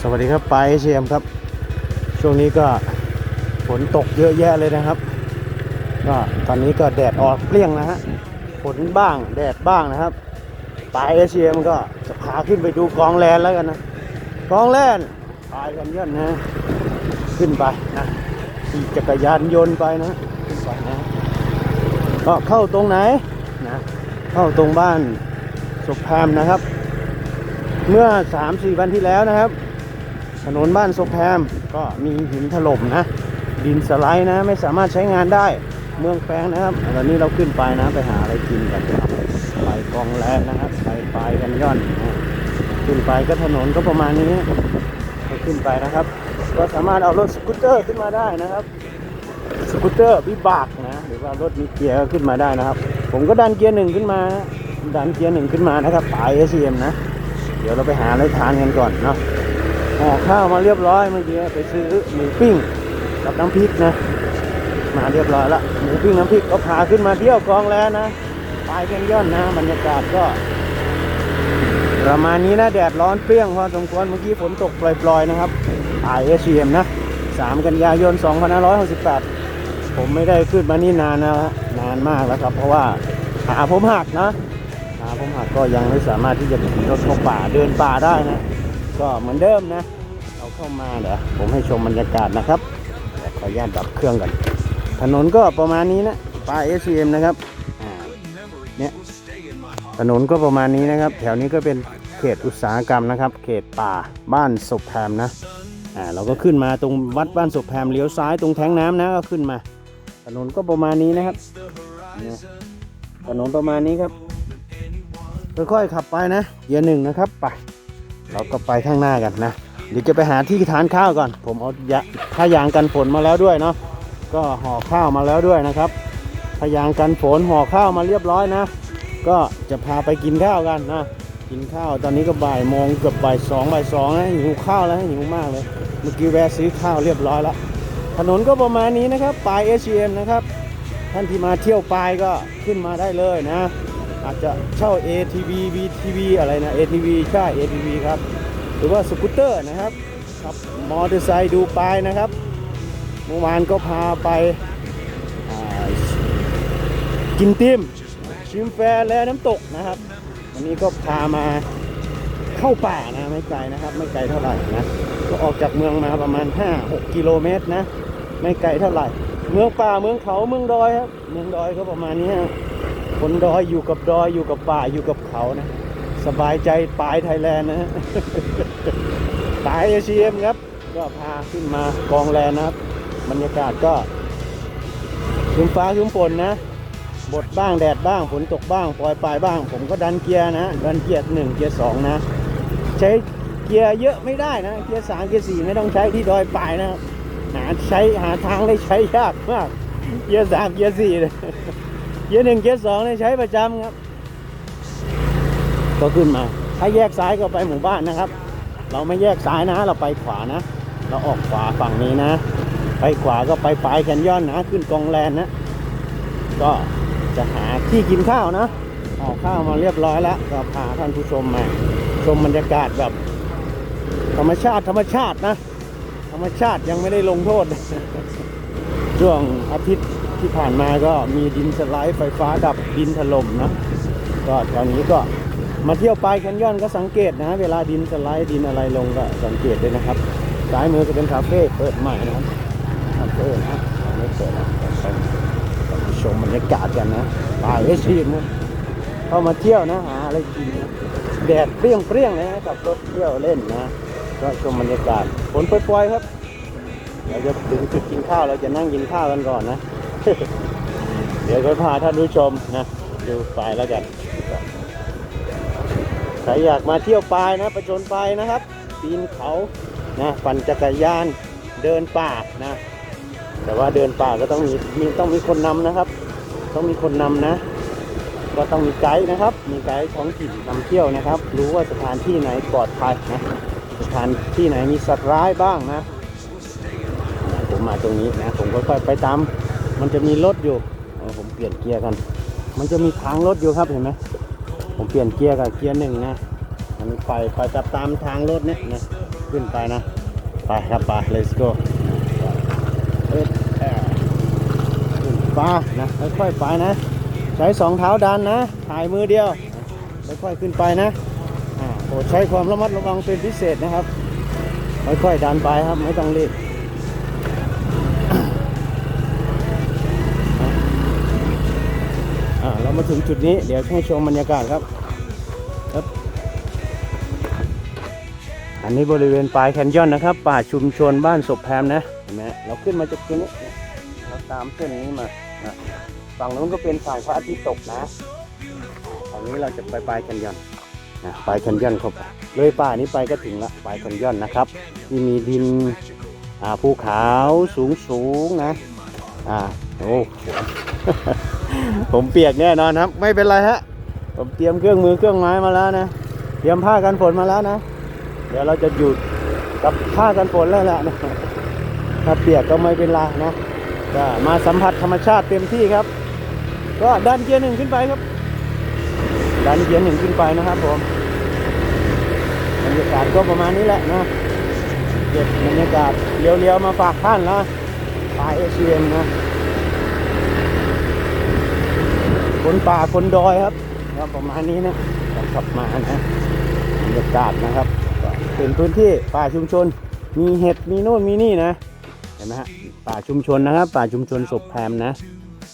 สวัสดีครับไปเชียมครับ ช่วงนี้ก็ฝนตกเยอะแยะเลยนะครับ ก็ตอนนี้ก็แดดออกเปรี้ยงนะฮะฝนบ้างแดดบ้างนะครับไปเอเชียมก็จะพาขึ้นไปดูกองแลนแล้วกันนะกองแลนปลายกันย่อนนะขึ้นไปนะขี่จักรยานยนต์ไปนะขึ้นไปนะก็เข้าตรงไหนนะเข้าตรงบ้านสุพามนะครับ เมื่อ 3-4 วันที่แล้วนะครับ ถนนบ้านศพแพมก็มีหินถล่มนะ ดินสไลด์นะ ไม่สามารถใช้งานได้เมืองแปลงนะครับตอนนี้เราขึ้นไปนะไปหาอะไรกินกันครับไปกองแรกนะครับไปปลายกันย่อนนะขึ้นไปก็ถนนก็ประมาณนี้ก็ขึ้นไปนะครับ ก็สามารถเอารถสกูตเตอร์ขึ้นมาได้นะครับ สกูตเตอร์วิบากนะหรือว่ารถมีเกียร์ก็ขึ้นมาได้นะครับ ผมก็ดันเกียร์หนึ่งขึ้นมา ดันเกียร์หนึ่งขึ้นมานะครับปลาย SCM นะ ดี๋ยวเราไปหาอะไรทานกันก่อนเนาะห่อข้าวมาเรียบร้อยเมื่อกี้ไปซื้อหมูปิ้งกับน้ำพริกนะ มาเรียบร้อยละหมูปิ้งน้ำพริกก็พาขึ้นมาเที่ยวกองแล้วนะปลายแคนย่อนนะบรรยากาศก็ประมาณนี้นะแดดร้อนเปรี้ยงพอสมควรเมื่อกี้ฝนตกปล่อยๆนะครับไอเอชเอ็มนะ 3 กันยายน 2568 ผมไม่ได้ขึ้นมานี่นานนะนานมากแล้วครับ เพราะว่าหาผมหักนะาผมกก็ยังไม่สามารถที่จะขี่รถเข้าป่าเดินป่าได้นะ ก็เหมือนเดิมนะเอาเข้ามาเดี๋ยวผมให้ชมบรรยากาศนะครับเดี๋ยวขออนุญาตดับเครื่องก่อนถนนก็ประมาณนี้นะป่า SCM นะครับเนี่ยถนนก็ประมาณนี้นะครับ แถวนี้ก็เป็นเขตอุตสาหกรรมนะครับ เขตป่าบ้านศพแพมนะอ่าเราก็ขึ้นมาตรงวัดบ้านศพแพมเลี้ยวซ้ายตรงแท้งน้ำนะก็ขึ้นมา ถนนก็ประมาณนี้นะครับถนนประมาณนี้ครับ ค่อยๆขับไปนะเกียร์หนึ่งนะครับไปเราก็ไปข้างหน้ากันนะเดี๋ยวจะไปหาที่ทานข้าวก่อน ผมเอายาผ้ายางกันฝนมาแล้วด้วยเนาะก็ห่อข้าวมาแล้วด้วยนะครับผ้ายางกันฝนห่อข้าวมาเรียบร้อยนะ ก็จะพาไปกินข้าวกันนะกินข้าวตอนนี้ก็บ่ายโมงเกือบบ่ายสองบ่ายสองนะหิวข้าวแล้วหิวมากเลยเมื่อกี้แวะซื้อข้าวเรียบร้อยแล้วถนนก็ประมาณนี้นะครับปลายเอเชียนะครับท่านที่มาเที่ยวปลายก็ขึ้นมาได้เลยนะ อาจจะเช่า ATV VTV อะไรนะ ATV ใช่ ATV ครับ หรือว่าสกูตเตอร์นะครับขับมอเตอร์ไซค์ดูปลายนะครับเมื่อวานก็พาไปกินติมชิมแฟและน้ำตกนะครับ วันนี้ก็พามาเข้าป่านะไม่ไกลนะครับ ไม่ไกลเท่าไหร่นะก็ออกจากเมืองมาประมาณ 5-6 กิโลเมตรนะ ไม่ไกลเท่าไหร่ เมืองป่าเมืองเขาเมืองดอยครับ เมืองดอยก็ประมาณนี้ คนดอยอยู่กับดอยอยู่กับป่าอยู่กับเขานะ สบายใจปลายไทยแลนด์นะฮะปลายเอเชียมครับ ก็พาขึ้นมากองแลนนะครับ บรรยากาศก็คึ้มฟ้าคึ้มฝนนะบดบ้างแดดบ้างฝนตกบ้างปล่อยปลายบ้าง ผมก็ดันเกียร์นะ ดันเกียร์หนึ่งเกียร์สองนะ ใช้เกียร์เยอะไม่ได้นะ เกียร์สามเกียร์สี่ไม่ต้องใช้ที่ดอยปลายนะหาใช้หาทางได้ใช้ยากมาก เกียร์สามเกียร์สี่เลย เกียร์หนึ่งเกียร์สองเนี่ยใช้ประจำครับ ก็ขึ้นมา ถ้าแยกซ้ายก็ไปหมู่บ้านนะครับ เราไม่แยกซ้ายนะ เราไปขวานะ เราออกขวาฝั่งนี้นะ ไปขวาก็ไปปลายแคนยอนนะ ขึ้นกองแลนนะ ก็จะหาที่กินข้าวนะออกข้าวมาเรียบร้อยแล้ว ก็พาท่านผู้ชมมา ชมบรรยากาศแบบ ธรรมชาติธรรมชาตินะ ธรรมชาติยังไม่ได้ลงโทษช่วงอาทิตย์ ที่ผ่านมาก็มีดินสไลด์ไฟฟ้าดับดินถล่มนะก็แถวนี้ก็มาเที่ยวปลายแคนยอนก็สังเกตนะ เวลาดินสไลด์ดินอะไรลงก็สังเกตด้วยนะครับซ้ายมือจะเป็นคาเฟ่เปิดใหม่นะครับคาเฟ่นะไม่เปิดนะไปไปชมบรรยากาศกันนะปลายเอชีนนะเข้ามาเที่ยวนะหาอะไรกินนะแดดเปรี้ยงเปรี้ยงๆเลยนะกับรถเที่ยวเล่นนะก็ชมบรรยากาศฝนปล่อยๆครับเราจะถึงจุดกินข้าวเราจะนั่งกินข้าวกันก่อนนะ เดี๋ยวก็พาท่านผู้ชมนะดูไปแล้วกันใครอยากมาเที่ยวปลายนะประจนปลายนะครับ ปีนเขานะปั่นจักรยานเดินป่านะ แต่ว่าเดินป่าก็ต้องมีมีต้องมีคนนำนะครับ ต้องมีคนนำนะ ก็ต้องมีไกด์นะครับ มีไกด์ท้องถิ่นนำเที่ยวนะครับ รู้ว่าสถานที่ไหนปลอดภัยนะสถานที่ไหนมีสัตว์ร้ายบ้างนะผมมาตรงนี้นะ ผมค่อยๆไปตาม มันจะมีรถอยู่ผมเปลี่ยนเกียร์กัน มันจะมีทางรถอยู่ครับเห็นไหมผมเปลี่ยนเกียร์กับเกียร์หนึ่งนะมันไปไปตามตามทางรถเนี่ยนะขึ้นไปนะ ไปครับไป let's go เอ็ดแอร์ขึ้นไปนะค่อยๆไปนะ ใช้สองเท้าดันนะถ่ายมือเดียวค่อยๆขึ้นไปนะอ่าโปรดใช้ความระมัดระวังเป็นพิเศษนะครับ ค่อยๆดันไปครับไม่ต้องรีบ ถึงจุดนี้เดี๋ยวให้ชมบรรยากาศครับครับ อันนี้บริเวณปลายแคนยอนนะครับ ป่าชุมชนบ้านศพแพมนะเห็นไหมเราขึ้นมาจากตรงนี้เนี่ยเราตามเส้นนี้มาฝั่งนู้นก็เป็นฝั่งพระอาทิตย์ตกนะฝั่งนี้เราจะไปปลายแคนยอนนะปลายแคนยอนเข้าไปเลยป่านี้ไปก็ถึงละปลายแคนยอนนะครับ ที่มีดินอาภูเขาสูงสูงๆนะอ่าโอ้ ผมเปียกแน่นอนครับ ไม่เป็นไรฮะ ผมเตรียมเครื่องมือเครื่องไม้มาแล้วนะ เตรียมผ้ากันฝนมาแล้วนะ เดี๋ยวเราจะหยุดกับผ้ากันฝนแล้วแหละนะถ้าเปียกก็ไม่เป็นไรนะก็มาสัมผัสธรรมชาติเต็มที่ครับ ก็ดันเกียร์หนึ่งขึ้นไปครับ ดันเกียร์หนึ่งขึ้นไปนะครับผมบรรยากาศก็ประมาณนี้แหละนะเก็บบรรยากาศเลี้ยวๆมาฝากท่านนะปลายเอเชียนนะ ค นป่าคนดอยครับก็ประมาณนี้นะขับมานะบรรยากาศนะครับเป็นพื้นที่ป่าชุมชน มีเห็ดมีโน่นมีนี่นะเห็นไหมฮะป่าชุมชนนะครับ ป่าชุมชนศพแพมนะ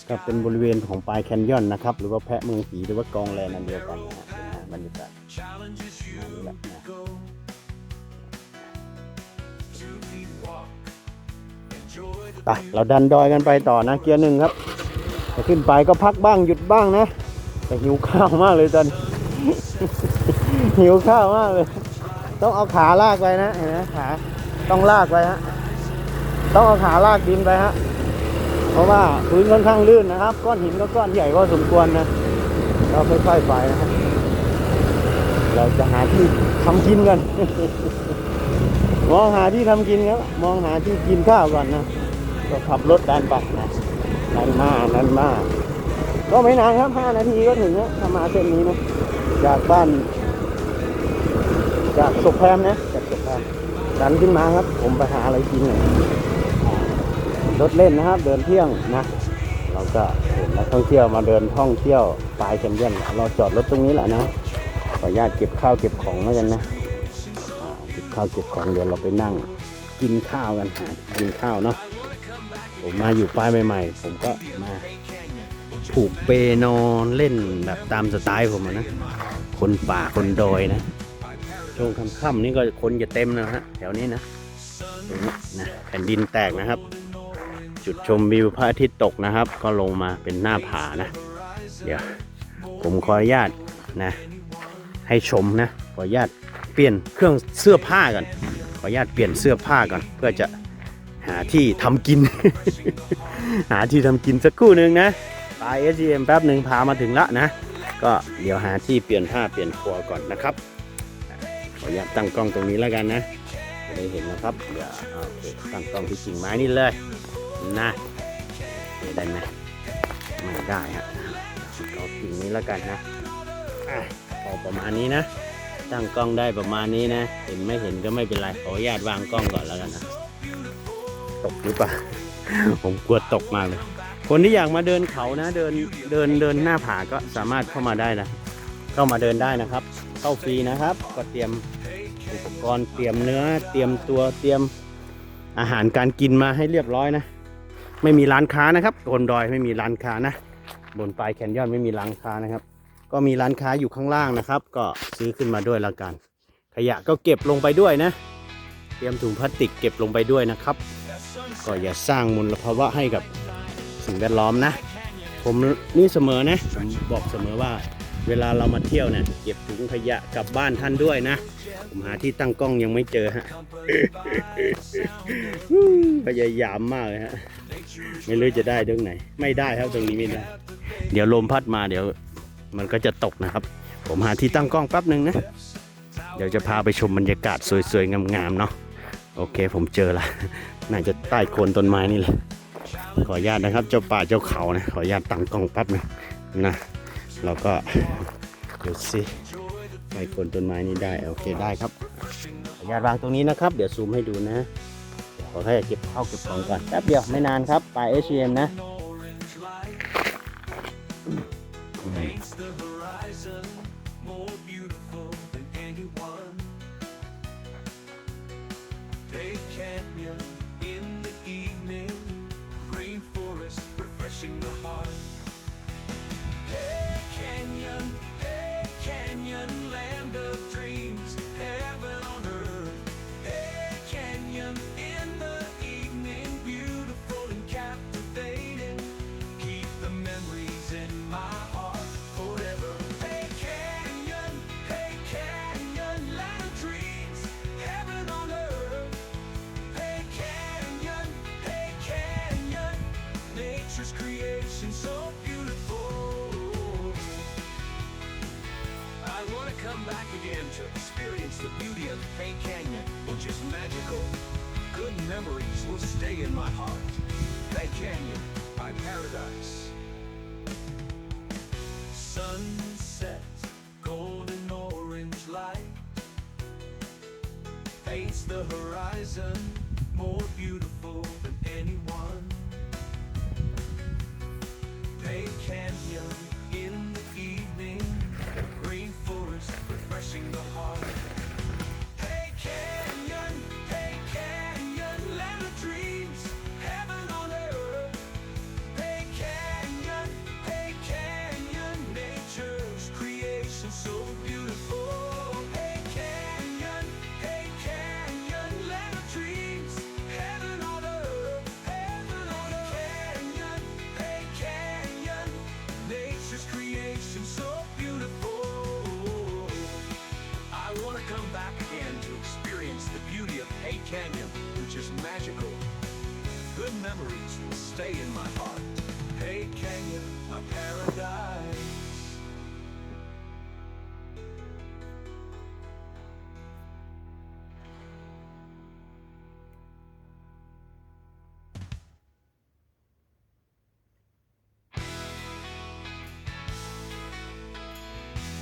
ก็เป็นบริเวณของปลายแคนยอนนะครับ หรือว่าแพะเมืองผีหรือว่ากองแลนนั่นเดียวกันนะฮะบรรยากาศนี้แหละนะไปเราดันดอยกันไปต่อนะเกียร์หนึ่งครับ จะขึ้นไปก็พักบ้างหยุดบ้างนะ แต่หิวข้าวมากเลยตอนหิวข้าวมากเลย ต้องเอาขาลากไปนะเห็นไหมขาต้องลากไปฮะต้องเอาขาลากดินไปฮะเพราะว่าพื้นค่อนข้างลื่นนะครับ ก้อนหินก็ก้อนใหญ่ก็สมควรนะเราค่อยๆไปนะเราจะหาที่ทำกินกัน มองหาที่ทำกินครับ มองหาที่กินข้าวก่อนนะ ก็ขับรถดันไปนะ นั่นมากนั่นมาก ก็ไม่นานครับ5นาทีก็ถึงแล้วถ้ามาเส้นนี้นะ จากบ้าน จากศพแพมนะ จากศพแพมดันขึ้นมาครับ ผมไปหาอะไรกินหน่อยรถเล่นนะครับ เดินเที่ยงนะ เราก็เห็นนักท่องเที่ยวมาเดินท่องเที่ยวปลายแคนยอนเราจอดรถตรงนี้แหละนะขออนุญาตเก็บข้าวเก็บของแล้วกันนะเก็บข้าวเก็บของเดี๋ยวเราไปนั่งกินข้าวกันหากินข้าวเนาะ ผมมาอยู่ป้ายใหม่ๆ ผมก็มาผูกเปนอนเล่นแบบตามสไตล์ผมนะ คนป่าคนดอยนะ ช่วงค่ำๆนี่ก็คนจะเต็มนะฮะแถวนี้นะตรงนี้นะแผ่นดินแตกนะครับ จุดชมวิวพระอาทิตย์ตกนะครับ ก็ลงมาเป็นหน้าผานะ เดี๋ยวผมขออนุญาตนะ ให้ชมนะ ขออนุญาตเปลี่ยนเครื่องเสื้อผ้าก่อนขออนุญาตเปลี่ยนเสื้อผ้าก่อนเพื่อจะ หาที่ทำกิน หาที่ทำกินสักครู่หนึ่งนะไป SGM แป๊บหนึ่งพามาถึงละนะ ก็เดี๋ยวหาที่เปลี่ยนผ้าเปลี่ยนครัวก่อนนะครับขออนุญาตตั้งกล้องตรงนี้แล้วกันนะจะได้เห็นนะครับเดี๋ยวโอเคตั้งกล้องที่กิ่งไม้นี่เลยนะได้ไหมไม่ได้ฮะเอากิ่งนี้แล้วกันนะอะพอประมาณนี้นะตั้งกล้องได้ประมาณนี้นะ เห็นไม่เห็นก็ไม่เป็นไรขออนุญาตวางกล้องก่อนแล้วกันนะ ตกหรือเปล่า ผมกลัวตกมากเลย คนที่อยากมาเดินเขานะ เดินเดินเดินหน้าผาก็สามารถเข้ามาได้นะเข้ามาเดินได้นะครับ เข้าฟรีนะครับ ก็เตรียมอุปกรณ์เตรียมเนื้อ เตรียมตัวเตรียมอาหารการกินมาให้เรียบร้อยนะ ไม่มีร้านค้านะครับบนดอยไม่มีร้านค้านะ บนปลายแคนยอนไม่มีร้านค้านะครับ ก็มีร้านค้าอยู่ข้างล่างนะครับ ก็ซื้อขึ้นมาด้วยละกัน ขยะก็เก็บลงไปด้วยนะ เตรียมถุงพลาสติกเก็บลงไปด้วยนะครับ ก็อย่าสร้างมลภาวะให้กับสิ่งแวดล้อมนะ ผมนี่เสมอนะผมบอกเสมอว่า เวลาเรามาเที่ยวเนี่ยเก็บถุงขยะกลับบ้านท่านด้วยนะ ผมหาที่ตั้งกล้องยังไม่เจอฮะพยายามมากเลยฮะไม่รู้จะได้ตรงไหน ไม่ได้ครับตรงนี้ไม่ได้ เดี๋ยวลมพัดมาเดี๋ยวมันก็จะตกนะครับ ผมหาที่ตั้งกล้องแป๊บหนึ่งนะ เดี๋ยวจะพาไปชมบรรยากาศสวยๆงามๆเนาะโอเคผมเจอละ น่าจะใต้โคนต้นไม้นี่แหละขออนุญาตนะครับ เจ้าป่าเจ้าเขานะขออนุญาตตั้งกล้องปั๊บหนึงนะเราก็ดูสิใต้โคนต้นไม้นี่ได้โอเคได้ครับขออนุญาตวางตรงนี้นะครับ เดี๋ยวซูมให้ดูนะขอแค่เก็บข้าวเก็บของก่อนแป๊บเดียวไม่นานครับปลาย HM นะ memories will stay in my heart. Hay Canyon, my paradise. Sunset, golden orange light paints the horizon more beautiful than anyone. Bay Canyon in the evening, green forest refreshing the heart. in my heart, hey Kenya, my paradise.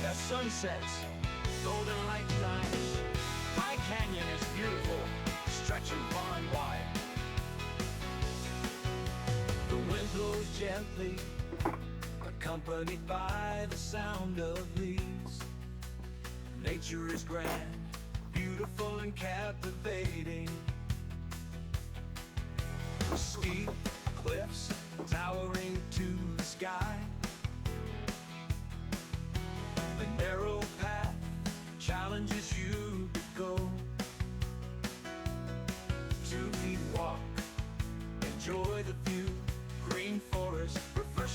As gently, accompanied by the sound of leaves. Nature is grand, beautiful and captivating. Steep cliffs towering to the sky. The narrow path challenges you to go. Two feet walk, enjoy the view.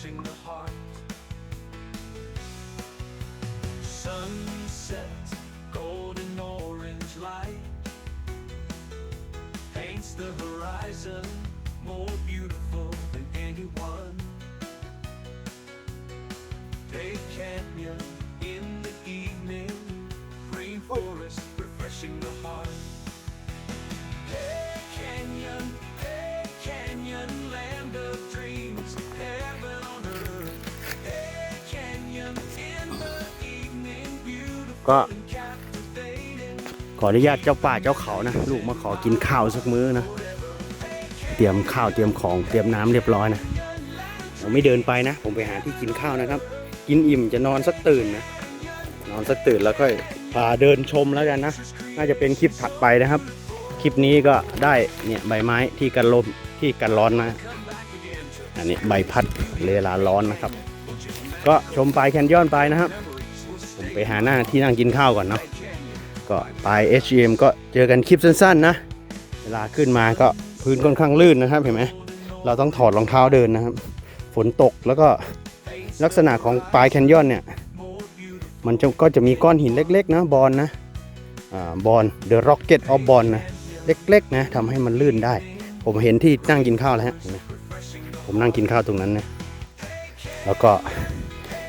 Green the heart. Sunset, golden orange light paints the horizon more beautiful than anyone. ก็ ขออนุญาตเจ้าป่าเจ้าเขานะ ลูกมาขอกินข้าวสักมื้อนะ เตรียมข้าวเตรียมของเตรียมน้ำเรียบร้อยนะผมไม่เดินไปนะ ผมไปหาที่กินข้าวนะครับ กินอิ่มจะนอนสักตื่นนะ นอนสักตื่นแล้วค่อยพาเดินชมแล้วกันนะ น่าจะเป็นคลิปถัดไปนะครับ คลิปนี้ก็ได้เนี่ยใบไม้ที่กันลมที่กันร้อนนะ อันนี้ใบพัดเลลาร้อนนะครับ ก็ชมปลาแคนยอนไปนะครับ ไปหาหน้าที่นั่งกินข้าวก่อนเนาะก็ปลาย HM ก็เจอกันคลิปสั้นๆนะ เวลาขึ้นมาก็พื้นค่อนข้างลื่นนะครับเห็นไหมเราต้องถอดรองเท้าเดินนะครับ ฝนตกแล้วก็ลักษณะของปลายแคนยอนเนี่ย มันก็จะมีก้อนหินเล็กๆนะบอลนะบอ่าบอล The Rocket of Ball นะเล็กๆนะทำให้มันลื่นได้ ผมเห็นที่นั่งกินข้าวแล้วฮะผมนั่งกินข้าวตรงนั้นนะแล้วก็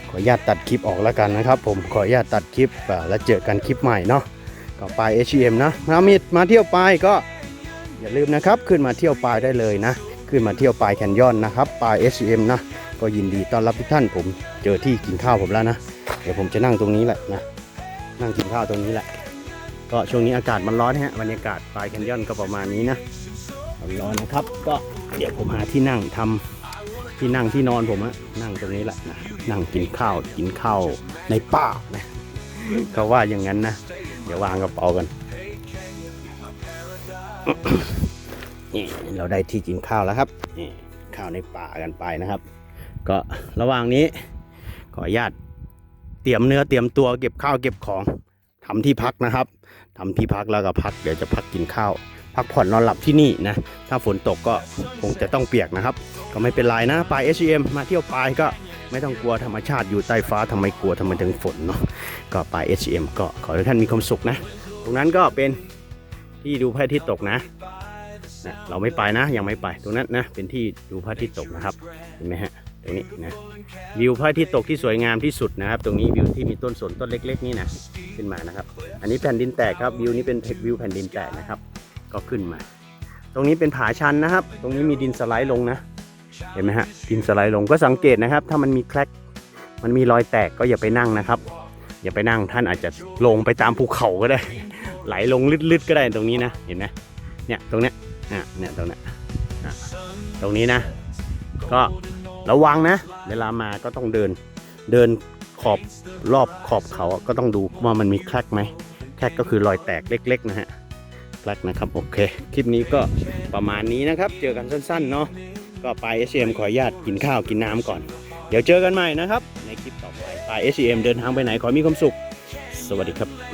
ขออนุญาตตัดคลิปออกแล้วกันนะครับ ผมขออนุญาตตัดคลิปแล้วเจอกันคลิปใหม่เนาะก็ไป HM นะมามีมาเที่ยวปลายก็อย่าลืมนะครับ ขึ้นมาเที่ยวปลายได้เลยนะ ขึ้นมาเที่ยวปลายแคนยอนนะครับปลาย HM นะก็ยินดีต้อนรับทุกท่านผมเจอที่กินข้าวผมแล้วนะ เดี๋ยวผมจะนั่งตรงนี้แหละนะนั่งกินข้าวตรงนี้แหละ ก็ช่วงนี้อากาศมันร้อนฮะบรรยากาศปลายแคนยอนก็ประมาณนี้นะร้อนนะครับ ก็เดี๋ยวผมหาที่นั่งทำ ที่นั่งที่นอนผมอะนั่งตรงนี้แหละนะนั่งกินข้าวกินข้าวในป่านะเขาว่าอย่างนั้นนะ เดี๋ยววางกระเป๋ากันนี่เราได้ที่กินข้าวแล้วครับนี่ข้าวในป่ากันไปนะครับ ก็ระหว่างนี้ขออนุญาตเตรียมเนื้อเตรียมตัวเก็บข้าวเก็บของทำที่พักนะครับทำที่พักแล้วก็พักเดี๋ยวจะพักกินข้าว พักผ่อนนอนหลับที่นี่นะ ถ้าฝนตกก็คงจะต้องเปียกนะครับ ก็ไม่เป็นไรนะปลาย HM มาเที่ยวปลายก็ไม่ต้องกลัวธรรมชาติอยู่ใต้ฟ้าทำไมกลัวทำไมถึงฝนเนาะก็ปลาย HM ก็ขอให้ท่านมีความสุขนะ ตรงนั้นก็เป็นที่ดูพระอาทิตย์ตกนะนะเราไม่ไปนะยังไม่ไปตรงนั้นนะเป็นที่ดูพระอาทิตย์ตกนะครับเห็นไหมฮะตรงนี้นะวิวพระอาทิตย์ตกที่สวยงามที่สุดนะครับ ตรงนี้วิวที่มีต้นสนต้นเล็ก ๆ นี่นะขึ้นมานะครับ อันนี้แผ่นดินแตกครับวิวนี้เป็นวิวแผ่นดินแตกนะครับ ก็ขึ้นมา ตรงนี้เป็นผาชันนะครับ ตรงนี้มีดินสไลด์ลงนะ เห็นไหมฮะ ดินสไลด์ลงก็สังเกตนะครับ ถ้ามันมีแคลกมันมีรอยแตกก็อย่าไปนั่งนะครับ อย่าไปนั่งท่านอาจจะลงไปตามภูเขาก็ได้ ไหลลงลึดๆก็ได้ตรงนี้นะ เห็นไหมเนี่ยตรงเนี้ยอะเนี่ยตรงเนี้ยตรงนี้นะ ก็ระวังนะ เวลามาก็ต้องเดิน เดินขอบรอบขอบเขาก็ต้องดูว่ามันมีแคลกไหมแคลกก็คือรอยแตกเล็ก ๆ นะฮะ ลกนะครับ โอเค คลิปนี้ก็ประมาณนี้นะครับ เจอกันสั้นๆเนาะก็ไป SCM ขออนุญาตกินข้าวกินน้ำก่อน เดี๋ยวเจอกันใหม่นะครับ ในคลิปต่อไปไป SCM เดินทางไปไหนขอมีความสุข สวัสดีครับ